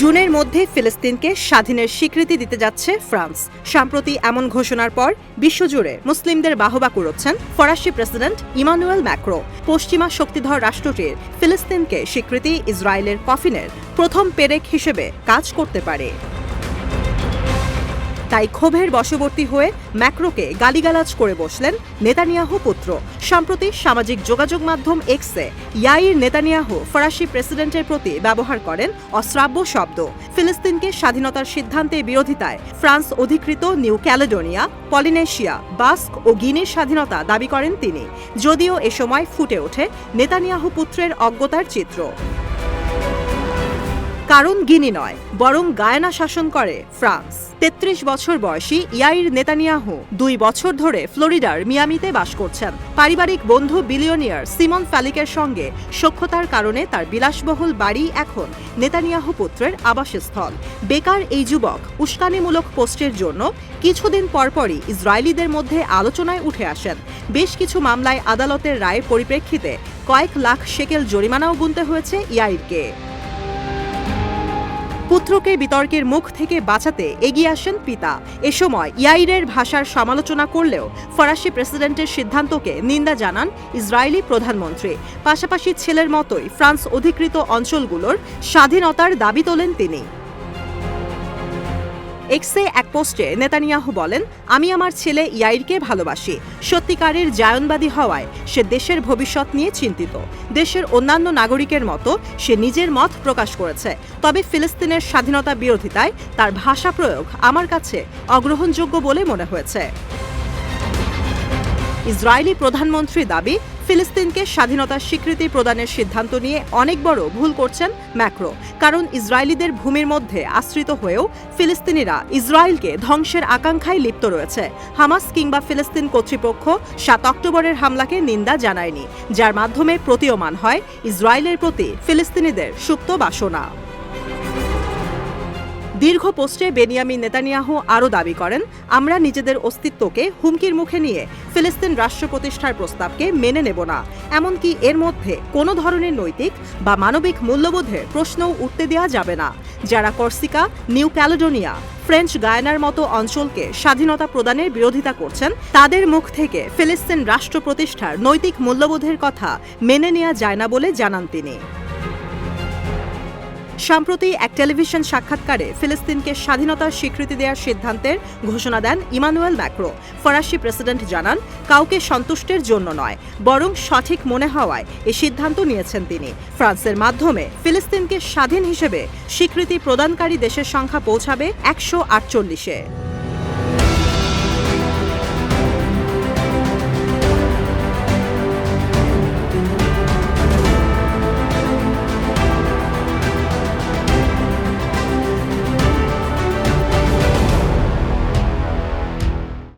জুনের মধ্যে ফিলিস্তিনকে স্বাধীনের স্বীকৃতি দিতে যাচ্ছে ফ্রান্স। সম্প্রতি এমন ঘোষণার পর বিশ্বজুড়ে মুসলিমদের বাহবা কুড়োচ্ছেন ফরাসি প্রেসিডেন্ট ইমানুয়েল ম্যাক্রো। পশ্চিমা শক্তিধর রাষ্ট্রটির ফিলিস্তিনকে স্বীকৃতি ইসরায়েলের কফিনের প্রথম পেরেক হিসেবে কাজ করতে পারে। তাই ক্ষোভের বশবর্তী হয়ে ম্যাক্রোকে গালিগালাজ করে বসলেন নেতানিয়াহু পুত্র। সম্প্রতি সামাজিক যোগাযোগ মাধ্যম এক্সে ইয়াইর নেতানিয়াহু ফরাসি প্রেসিডেন্টের প্রতি ব্যবহার করেন অশ্রাব্য শব্দ। ফিলিস্তিনকে স্বাধীনতার সিদ্ধান্তের বিরোধিতায় ফ্রান্স অধিকৃত নিউ ক্যালেডোনিয়া পলিনেশিয়া, বাস্ক ও গিনির স্বাধীনতা দাবি করেন তিনি। যদিও এ সময় ফুটে ওঠে নেতানিয়াহু পুত্রের অজ্ঞতার চিত্র। কারণ গিনি নয়, বরং গায়ানা শাসন করে ফ্রান্স। তেত্রিশ বছর বয়সী ইয়াইর নেতানিয়াহু দুই বছর ধরে ফ্লোরিডার মিয়ামিতে বাস করছেন। পারিবারিক বন্ধু বিলিয়নিয়ার সিমন ফ্যালিকের সঙ্গে সখ্যতার কারণে তার বিলাসবহুল বাড়ি এখন নেতানিয়াহু পুত্রের আবাসস্থল। বেকার এই যুবক উস্কানিমূলক পোস্টের জন্য কিছুদিন পরপরই ইসরায়েলিদের মধ্যে আলোচনায় উঠে আসেন। বেশ কিছু মামলায় আদালতের রায়ের পরিপ্রেক্ষিতে কয়েক লাখ শেকেল জরিমানাও গুনতে হয়েছে ইয়াইরকে। পুত্রকে বিতর্কের মুখ থেকে বাঁচাতে এগিয়ে আসেন পিতা। এ সময় ইয়াইরের ভাষার সমালোচনা করলেও ফরাসি প্রেসিডেন্টের সিদ্ধান্তকে নিন্দা জানান ইসরায়েলি প্রধানমন্ত্রী। পাশাপাশি ছেলের মতোই ফ্রান্স অধিকৃত অঞ্চলগুলোর স্বাধীনতার দাবি তোলেন তিনি। এক্সে এক পোস্টে নেতানিয়াহু বলেন, আমি আমার ছেলে ইয়াইরকে ভালোবাসি। সত্যিকারের জায়নবাদী হওয়ায় সে দেশের ভবিষ্যৎ নিয়ে চিন্তিত। দেশের অন্যান্য নাগরিকের মতো সে নিজের মত প্রকাশ করেছে। তবে ফিলিস্তিনের স্বাধীনতা বিরোধিতায় তার ভাষা প্রয়োগ আমার কাছে অগ্রহণযোগ্য বলে মনে হয়েছে। ইসরায়েলি প্রধানমন্ত্রী দাবি ফিলিস্তিনকে স্বাধীনতার স্বীকৃতি প্রদানের সিদ্ধান্ত নিয়ে অনেক বড় ভুল করছেন ম্যাক্রো, কারণ ইসরায়েলিদের ভূমির মধ্যে আশ্রিত হয়েও ফিলিস্তিনিরা ইসরায়েলকে ধ্বংসের আকাঙ্ক্ষায় লিপ্ত রয়েছে। হামাস কিংবা ফিলিস্তিন কর্তৃপক্ষ সাত অক্টোবরের হামলাকে নিন্দা জানায়নি, যার মাধ্যমে প্রতীয়মান হয় ইসরায়েলের প্রতি ফিলিস্তিনিদের সুপ্ত বাসনা। দীর্ঘ পোস্টে বেনিয়ামিন নেতানিয়াহু আরও দাবি করেন, আমরা নিজেদের অস্তিত্বকে হুমকির মুখে নিয়ে ফিলিস্তিন রাষ্ট্র প্রতিষ্ঠার প্রস্তাবকে মেনে নেব না। এমনকি এর মধ্যে কোনো ধরনের নৈতিক বা মানবিক মূল্যবোধের প্রশ্নও উঠতে দেওয়া যাবে না। যারা কর্সিকা, নিউ ক্যালেডোনিয়া, ফ্রেঞ্চ গায়নার মতো অঞ্চলকে স্বাধীনতা প্রদানের বিরোধিতা করছেন, তাদের মুখ থেকে ফিলিস্তিন রাষ্ট্র প্রতিষ্ঠার নৈতিক মূল্যবোধের কথা মেনে নেওয়া যায় না বলে জানান তিনি। সম্প্রতি এক টেলিভিশন সাক্ষাৎকারে ফিলিস্তিনকে স্বাধীনতার স্বীকৃতি দেওয়ার সিদ্ধান্তের ঘোষণা দেন ইমানুয়েল ম্যাক্রো। ফরাসি প্রেসিডেন্ট জানান, কাউকে সন্তুষ্টের জন্য নয়, বরং সঠিক মনে হওয়ায় এ সিদ্ধান্ত নিয়েছেন তিনি। ফ্রান্সের মাধ্যমে ফিলিস্তিনকে স্বাধীন হিসেবে স্বীকৃতি প্রদানকারী দেশের সংখ্যা পৌঁছাবে একশো আটচল্লিশে।